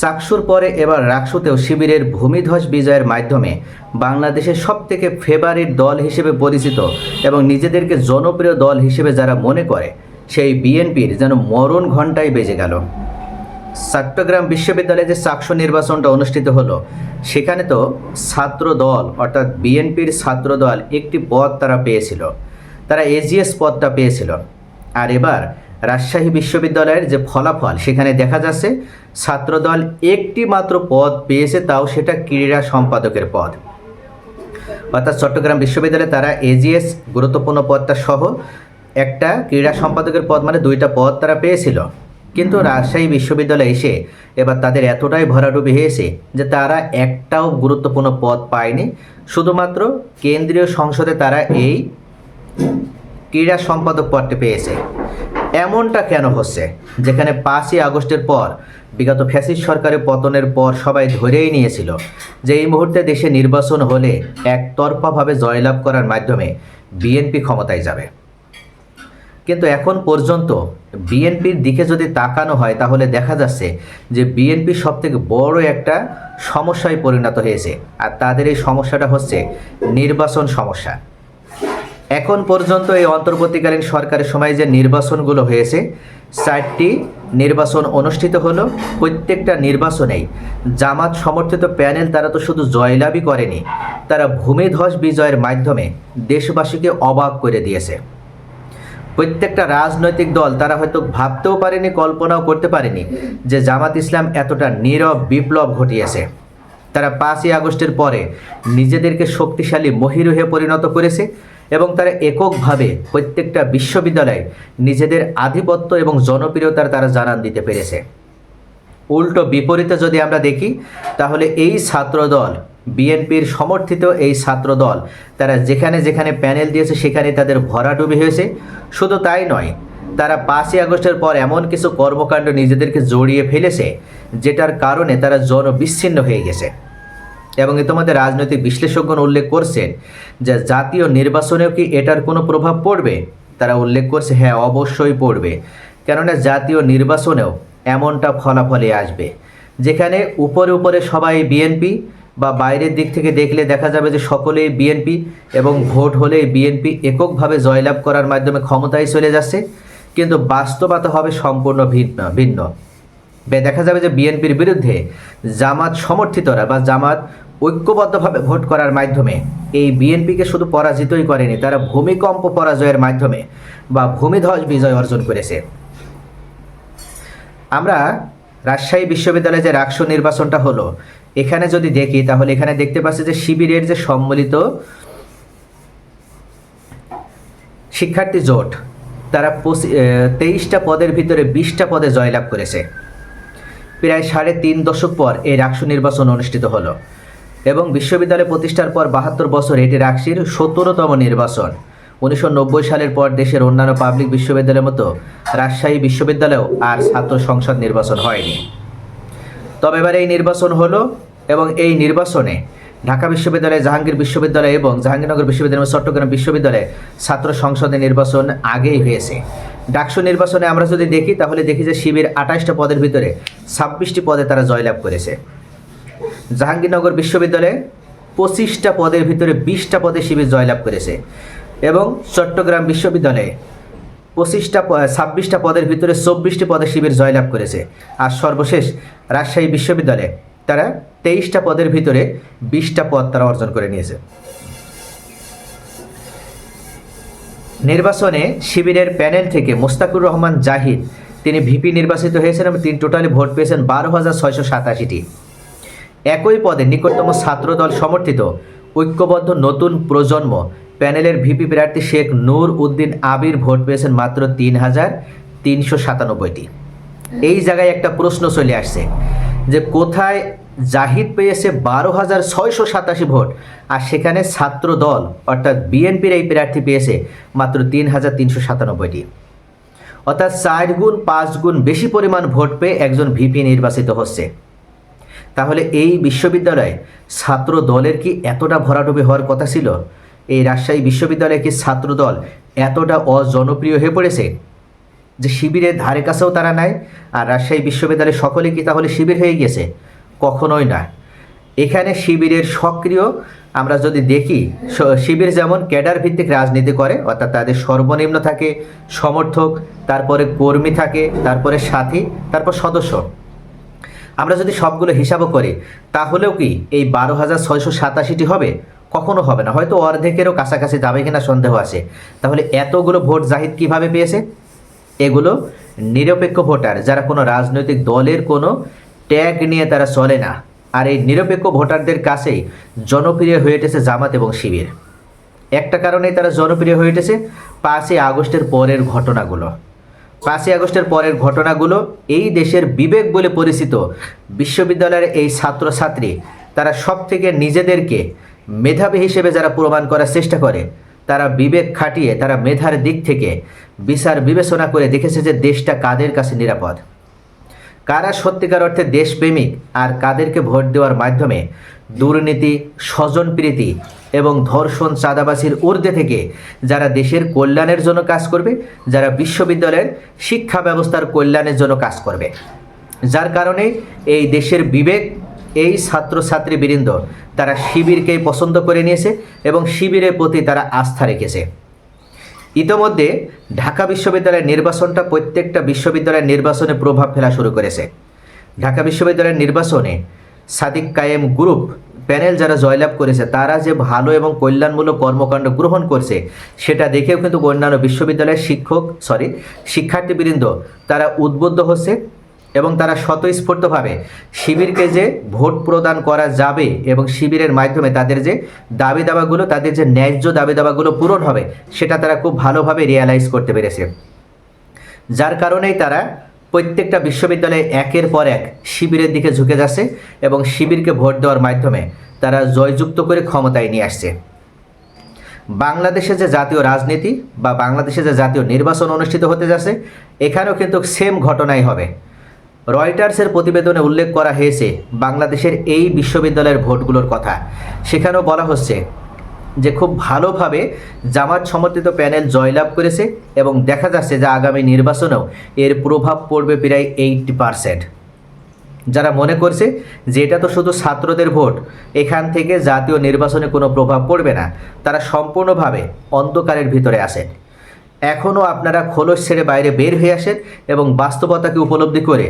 চাকসুর পরে এবার রাকসুতেও শিবিরের ভূমিধ্বস বিজয়ের মাধ্যমে বাংলাদেশের সবথেকে ফেভারিট দল হিসেবে পরিচিত এবং নিজেদেরকে জনপ্রিয় দল হিসেবে যারা মনে করে, সেই বিএনপির যেন মরণ ঘণ্টায় বেজে গেল। চট্টগ্রাম বিশ্ববিদ্যালয়ে যে চাকসু নির্বাচনটা অনুষ্ঠিত হলো, সেখানে তো ছাত্র দল, অর্থাৎ বিএনপির ছাত্র দল একটি পদ তারা পেয়েছিল। তারা এজিএস পদটা পেয়েছিল। আর এবার রাজশাহী বিশ্ববিদ্যালয়ের যে ফলাফল, সেখানে দেখা যাচ্ছে ছাত্রদল একটি মাত্র পদ পেয়েছে, তাও সেটা ক্রীড়া সম্পাদকের পদ। অর্থাৎ চট্টগ্রাম বিশ্ববিদ্যালয়ে তারা এজিএস গুরুত্বপূর্ণ পদটা সহ একটা ক্রীড়া সম্পাদকের পদ মানে দুইটা পদ তারা পেয়েছিল। কিন্তু রাজশাহী বিশ্ববিদ্যালয়ে এসে এবার তাদের এতটাই ভরাডুবি হয়েছে যে তারা একটাও গুরুত্বপূর্ণ পদ পায়নি। শুধুমাত্র কেন্দ্রীয় সংসদে তারা এই ক্রীড়া সম্পাদক পদটি পেয়েছে। এমনটা কেন হচ্ছে? যেখানে পাঁচই আগস্টের পর, বিগত ফ্যাসিস্ট সরকারের পতনের পর সবাই ধরেই নিয়েছিল যে এই মুহূর্তে দেশে নির্বাচন হলে একতরফাভাবে জয়লাভ করার মাধ্যমে বিএনপি ক্ষমতায় যাবে। কিন্তু এখন পর্যন্ত বিএনপির দিকে যদি তাকানো হয়, তাহলে দেখা যাচ্ছে যে বিএনপি সব থেকে বড় একটা সমস্যায় পরিণত হয়েছে। আর তাদের এই সমস্যাটা হচ্ছে নির্বাচন সমস্যা। এখন পর্যন্ত এই অন্তর্বর্তীকালীন সরকারের সময় যে নির্বাচনগুলো হয়েছে, চারটি নির্বাচন অনুষ্ঠিত হলো, প্রত্যেকটা নির্বাচনেই। জামাত সমর্থিত প্যানেল তারা তো শুধু জয়লাভই করেনি, তারা ভূমিধ্বস বিজয়ের মাধ্যমে দেশবাসীকে অবাক করে দিয়েছে। প্রত্যেকটা রাজনৈতিক দল তারা হয়তো ভাবতেও পারেনি, কল্পনাও করতে পারেনি যে জামাত ইসলাম এতটা নীরব বিপ্লব ঘটিয়েছে। তারা পাঁচই আগস্টের পরে নিজেদেরকে শক্তিশালী মহিরুহে পরিণত করেছে এবং তারা এককভাবে প্রত্যেকটা বিশ্ববিদ্যালয়ে নিজেদের আধিপত্য এবং জনপ্রিয়তার তারা জানান দিতে পেরেছে। উল্টো বিপরীতে যদি আমরা দেখি, তাহলে এই ছাত্রদল, বিএনপির সমর্থিত এই ছাত্রদল, তারা যেখানে যেখানে প্যানেল দিয়েছে, সেখানে তাদের ভরাডুবি হয়েছে। শুধু তাই নয়, তারা পাঁচই আগস্টের পর এমন কিছু কর্মকাণ্ড নিজেদেরকে জড়িয়ে ফেলেছে, যেটার কারণে তারা জনবিচ্ছিন্ন হয়ে গেছে। এবং ইতিমধ্যে রাজনৈতিক বিশ্লেষকগণ উল্লেখ করছেন যে জাতীয় নির্বাচনেও কি এটার কোনো প্রভাব পড়বে? তারা উল্লেখ করছে হ্যাঁ অবশ্যই পড়বে। কেননা জাতীয় নির্বাচনেও এমনটা ফলাফলে আসবে। যেখানে উপরে উপরে সবাই বিএনপি বা বাইরের দিক থেকে দেখলে দেখা যাবে যে সকলেই বিএনপি এবং ভোট হলেই বিএনপি এককভাবে জয়লাভ করার মাধ্যমে ক্ষমতায় চলে যাচ্ছে। কিন্তু বাস্তবতা হবে সম্পূর্ণ ভিন্ন ভিন্ন। দেখা যাবে যে বিএনপির বিরুদ্ধে জামাত সমর্থিতরা বা জামাত ঐক্যবদ্ধভাবে ভোট করার মাধ্যমে, এই বিএনপিকে শুধু পরাজিতই করেনি, তারা ভূমিকম্প পরাজয়ের মাধ্যমে বা ভূমিধ্বস বিজয় অর্জন করেছে। আমরা রাজশাহী বিশ্ববিদ্যালয়ে যে রাকসু নির্বাচনটা হলো, এখানে যদি দেখি, তাহলে এখানে দেখতে পাচ্ছি যে শিবিরের যে সম্মিলিত শিক্ষার্থী জোট, তারা তেইশটা পদের ভিতরে বিশটা পদে জয়লাভ করেছে। প্রায় সাড়ে তিন দশক পর এই রাকসু নির্বাচন অনুষ্ঠিত হলো। এবং বিশ্ববিদ্যালয় প্রতিষ্ঠার পর বাহাত্তর বছর এটি রাকসির সত্তরতম নির্বাচন। উনিশশো নব্বই সালের পর দেশের অন্যান্য পাবলিক বিশ্ববিদ্যালয়ের মতো রাজশাহী বিশ্ববিদ্যালয়েও আর ছাত্র সংসদ নির্বাচন হয়নি। তবে এবার এই নির্বাচন হলো এবং এই নির্বাচনে ঢাকা বিশ্ববিদ্যালয়, জাহাঙ্গীর বিশ্ববিদ্যালয় এবং জাহাঙ্গীরনগর বিশ্ববিদ্যালয় চট্টগ্রাম বিশ্ববিদ্যালয়ে ছাত্র সংসদের নির্বাচন আগেই হয়েছে। ডাকসু নির্বাচনে আমরা যদি দেখি, তাহলে দেখি যে শিবির আঠাশটা পদের ভিতরে ছাব্বিশটি পদে তারা জয়লাভ করেছে। জাহাঙ্গীরনগর বিশ্ববিদ্যালয়ে পঁচিশটা পদের ভিতরে বিশটা পদে শিবির জয়লাভ করেছে এবং চট্টগ্রাম বিশ্ববিদ্যালয়ে পঁচিশটা ছাব্বিশটা পদের ভিতরে চব্বিশটি পদে শিবির জয়লাভ করেছে। আর সর্বশেষ রাজশাহী বিশ্ববিদ্যালয়ে তারা তেইশটা পদের ভিতরে বিশটা পদ তারা অর্জন করে নিয়েছে। নির্বাচনে শিবিরের প্যানেল থেকে মোস্তাকুর রহমান জাহিদ, তিনি ভিপি নির্বাচিত হয়েছেন এবং তিনি টোটালি ভোট পেয়েছেন বারো হাজার ছয়শো সাতাশিটি। একই পদে নিকটতম ছাত্রদল সমর্থিত ঐক্যবদ্ধ নতুন প্রজন্ম। প্যানেলের ভিপি প্রার্থী শেখ নূর উদ্দিন আবির ভোট পেয়েছেন মাত্র তিন হাজার তিনশো সাতানব্বইটি। এই জায়গায় একটা প্রশ্ন চলে আসছে যে কোথায় জাহিদ পেয়েছে বারো হাজার ছয়শো সাতাশি ভোট আর সেখানে ছাত্র দল অর্থাৎ বিএনপির এই প্রার্থী পেয়েছে মাত্র তিন হাজার তিনশো সাতানব্বইটি। অর্থাৎ চার গুণ পাঁচ গুণ বেশি পরিমাণ ভোট পেয়ে একজন ভিপি নির্বাচিত হচ্ছে। তাহলে এই বিশ্ববিদ্যালয়ে ছাত্র দলের কি এতটা ভরাডুবি হওয়ার কথা ছিল? এই রাজশাহী বিশ্ববিদ্যালয়ে কি ছাত্র দল এতটা অজনপ্রিয় হয়ে পড়েছে যে শিবিরের ধারে কাছেও তারা নাই? আর রাজশাহী বিশ্ববিদ্যালয়ে সকলে কি তাহলে শিবির হয়ে গেছে কখনোই না। এখানে শিবিরের সক্রিয়, আমরা যদি দেখি শিবির যেমন ক্যাডার ভিত্তিক রাজনীতি করে, অর্থাৎ তাদের সর্বনিম্ন থাকে সমর্থক, তারপরে কর্মী থাকে, তারপরে সাথী, তারপর সদস্য। আমরা যদি সবগুলো হিসাবও করি, তাহলেও কি এই বারো হাজার ছয়শো সাতাশিটি হবে? কখনো হবে না। হয়তো অর্ধেকেরও কাছাকাছি যাবে কিনা সন্দেহ আছে। তাহলে এতগুলো ভোট জাহিদ কীভাবে পেয়েছে? এগুলো নিরপেক্ষ ভোটার, যারা কোনো রাজনৈতিক দলের কোনো ট্যাগ নিয়ে তারা চলে না। আর এই নিরপেক্ষ ভোটারদের কাছেই জনপ্রিয় হয়ে উঠেছে জামাত এবং শিবির। একটা কারণেই তারা জনপ্রিয় হয়ে উঠেছে পাঁচই আগস্টের পরের ঘটনাগুলো। পাঁচই আগস্টের পরের ঘটনাগুলো এই দেশের বিবেক বলে পরিচিত। বিশ্ববিদ্যালয়ের এই ছাত্রছাত্রী, তারা সব থেকে নিজেদেরকে মেধাবী হিসেবে যারা প্রমাণ করার চেষ্টা করে, তারা বিবেক খাটিয়ে, তারা মেধার দিক থেকে বিচার বিবেচনা করে দেখেছে যে দেশটা কাদের কাছে নিরাপদ। কারা সত্যিকার অর্থে দেশপ্রেমিক আর কাদেরকে ভোট দেওয়ার মাধ্যমে দুর্নীতি, স্বজনপ্রীতি এবং ধর্ষণ চাঁদাবাসির ঊর্ধ্বে থেকে যারা দেশের কল্যাণের জন্য কাজ করবে, যারা বিশ্ববিদ্যালয়ের শিক্ষা ব্যবস্থার কল্যাণের জন্য কাজ করবে। যার কারণে এই দেশের বিবেক, এই ছাত্রছাত্রী বৃন্দ, তারা শিবিরকেই পছন্দ করে নিয়েছে এবং শিবিরের প্রতি তারা আস্থা রেখেছে। ইতোমধ্যে ঢাকা বিশ্ববিদ্যালয়ের নির্বাচনটা প্রত্যেকটা বিশ্ববিদ্যালয়ের নির্বাচনে প্রভাব ফেলা শুরু করেছে। ঢাকা বিশ্ববিদ্যালয়ের নির্বাচনে সাদিক কায়েম গ্রুপ প্যানেল যারা জয়লাভ করেছে, তারা যে ভালো এবং কল্যাণমূলক কর্মকাণ্ড গ্রহণ করছে, সেটা দেখেও কিন্তু অন্যান্য বিশ্ববিদ্যালয়ের শিক্ষক সরি শিক্ষার্থীবৃন্দ, তারা উদ্বুদ্ধ হচ্ছে এবং তারা স্বতঃস্ফূর্তভাবে শিবিরকে যে ভোট প্রদান করা যাবে এবং শিবিরের মাধ্যমে তাদের যে দাবি দাবাগুলো তাদের যে ন্যায্য দাবি দাবাগুলো পূরণ হবে, সেটা তারা খুব ভালোভাবে রিয়ালাইজ করতে পেরেছে। যার কারণেই তারা প্রত্যেকটা বিশ্ববিদ্যালয়ে একের পর এক শিবিরের দিকে ঝুঁকে যাচ্ছে এবং শিবিরকে ভোট দেওয়ার মাধ্যমে তারা জয়যুক্ত করে ক্ষমতায় নিয়ে আসছে। বাংলাদেশে যে জাতীয় রাজনীতি বা বাংলাদেশে যে জাতীয় নির্বাচন অনুষ্ঠিত হতে যাচ্ছে, এখানেও কিন্তু সেম ঘটনাই হবে। রয়টার্সের প্রতিবেদনে উল্লেখ করা হয়েছে বাংলাদেশের এই বিশ্ববিদ্যালয়ের ভোটগুলোর কথা। সেখানেও বলা হচ্ছে যে খুব ভালোভাবে জামাত সমর্থিত প্যানেল জয়লাভ করেছে এবং দেখা যাচ্ছে যে আগামী নির্বাচনেও এর প্রভাব পড়বে প্রায় এইটি পারসেন্ট। যারা মনে করছে যে এটা তো শুধু ছাত্রদের ভোট, এখান থেকে জাতীয় নির্বাচনে কোনো প্রভাব পড়বে না, তারা সম্পূর্ণভাবে অন্ধকারের ভিতরে আসেন এখনও আপনারা খোলস ছেড়ে বাইরে বের হয়ে আসেন এবং বাস্তবতাকে উপলব্ধি করে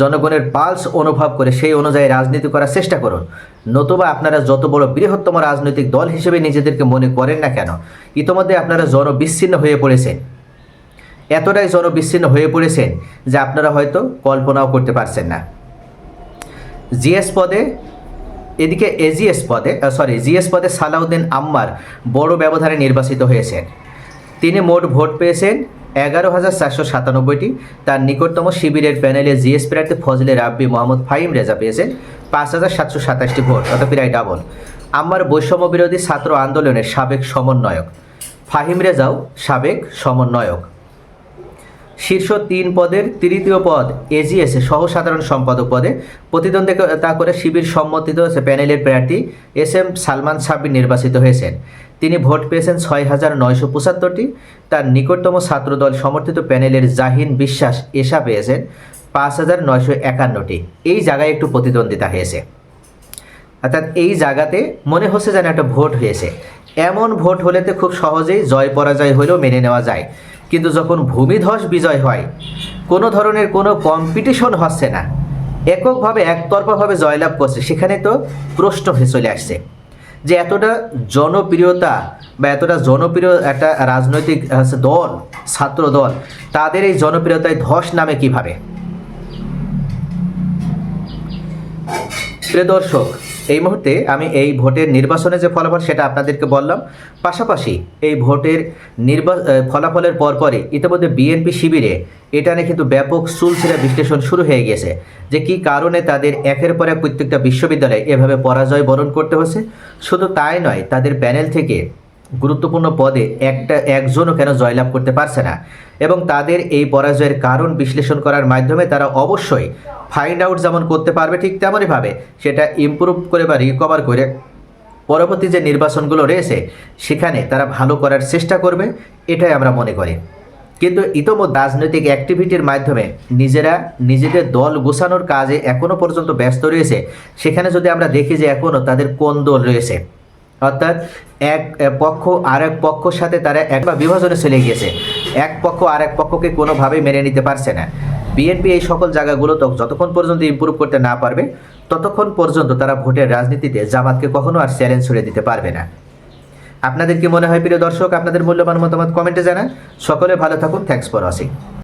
জনগণের পালস অনুভব করে সেই অনুযায়ী রাজনীতি করার চেষ্টা করুন। নতুবা আপনারা যত বড় বৃহত্তম রাজনৈতিক দল হিসেবে নিজেদেরকে মনে করেন না কেন, ইতোমধ্যে আপনারা জনবিচ্ছিন্ন হয়ে পড়েছেন। এতটাই জনবিচ্ছিন্ন হয়ে পড়েছেন যে আপনারা হয়তো কল্পনাও করতে পারছেন না। জিএস পদে, এদিকে এজিএস পদে সরি জিএস পদে সালাউদ্দিন আম্মার বড় ব্যবধানে নির্বাচিত হয়েছেন। তিনি মোট ভোট পেয়েছেন এগারো হাজার চারশো সাতানব্বইটি। তার নিকটতম শিবিরের প্যানেলে জিএস প্রার্থী ফজলে রাব্বি মোহাম্মদ ফাহিম রেজা পেয়েছেন পাঁচ হাজার সাতশো সাতাশটি ভোট অর্থাৎ প্রায় ডাবল। আম্মার বৈষম্য বিরোধী ছাত্র আন্দোলনের সাবেক সমন্বয়ক। ফাহিম রেজাও সাবেক সমন্বয়ক। শীর্ষ তিন পদের তৃতীয় পদ এজিএসে সহ সাধারণ সম্পাদক পদে। প্রতিদ্বন্দ্বিতা করে শিবির সম্মতিত হয়েছে প্যানেলের প্রার্থী এস এম সালমান সাব্বির নির্বাচিত হয়েছেন। তিনি ভোট পেয়েছেন ছয় হাজার নয়শো পঁচাত্তরটি। তার নিকটতম ছাত্রদল সমর্থিত প্যানেলের জাহিন বিশ্বাস এসা পেয়েছেন পাঁচ হাজার নয়শো একান্নটি। এই জায়গায় একটু প্রতিদ্বন্দ্বিতা হয়েছে। অর্থাৎ এই জায়গাতে মনে হচ্ছে যেন একটা ভোট হয়েছে। এমন ভোট হলেতে খুব সহজেই জয় পরাজয় হলেও মেনে নেওয়া যায়। কিন্তু যখন ভূমিধস বিজয় হয়, কোনো ধরনের কোনো কম্পিটিশন হচ্ছে না। এককভাবে, একতরফাভাবে জয়লাভ করছে। সেখানে তো প্রশ্ন হয়ে চলে আসছে। যে এতটা জনপ্রিয়তা বা এতটা জনপ্রিয় একটা রাজনৈতিক দল, ছাত্র দল, তাদের এই জনপ্রিয়তায় ধস নামে কীভাবে? প্রিয় দর্শক এই মুহূর্তে আমি এই ভোটের নির্বাচনে যে ফলাফল, সেটা আপনাদেরকে বললাম। পাশাপাশি এই ভোটের নির্বা ফলাফলের পরপরই ইতিমধ্যে বিএনপি শিবিরে এটা নিয়ে কিন্তু ব্যাপক চুলছেরা বিশ্লেষণ শুরু হয়ে গেছে যে কি কারণে তাদের একের পর এক প্রত্যেকটা বিশ্ববিদ্যালয়ে এভাবে পরাজয় বরণ করতে হচ্ছে। শুধু তাই নয়, তাদের প্যানেল থেকে গুরুত্বপূর্ণ পদে একটা, একজনও কেন জয়লাভ করতে পারছে না। এবং তাদের এই পরাজয়ের কারণ বিশ্লেষণ করার মাধ্যমে তারা অবশ্যই ফাইন্ড আউট যেমন করতে পারবে ঠিক তেমনইভাবে সেটা ইমপ্রুভ করে বা রিকভার করে পরবর্তী যে নির্বাচনগুলো রয়েছে, সেখানে তারা ভালো করার চেষ্টা করবে, এটাই আমরা মনে করি। কিন্তু ইতোমধ্যে রাজনৈতিক অ্যাক্টিভিটির মাধ্যমে নিজেরা নিজেদের দল গোছানোর কাজে এখনও পর্যন্ত ব্যস্ত রয়েছে, সেখানে যদি আমরা দেখি যে এখনও তাদের কোন দল রয়েছে, অর্থাৎ এক পক্ষ আর এক পক্ষর সাথে তারা একবার বিভাজনে চলে গিয়েছে এক পক্ষ আর এক পক্ষকে কোনোভাবেই মেনে নিতে পারছে না। বিএনপি এই সকল জায়গাগুলো যতক্ষণ পর্যন্ত ইম্প্রুভ করতে না পারবে, ততক্ষণ পর্যন্ত তারা ভোটের রাজনীতিতে জামাতকে কখনো আর চ্যালেঞ্জ ছুড়ে দিতে পারবে না। আপনাদের কি মনে হয় প্রিয় দর্শক? আপনাদের মূল্যবান মতামত কমেন্টে জানান। সকলে ভালো থাকুন। Thanks for watching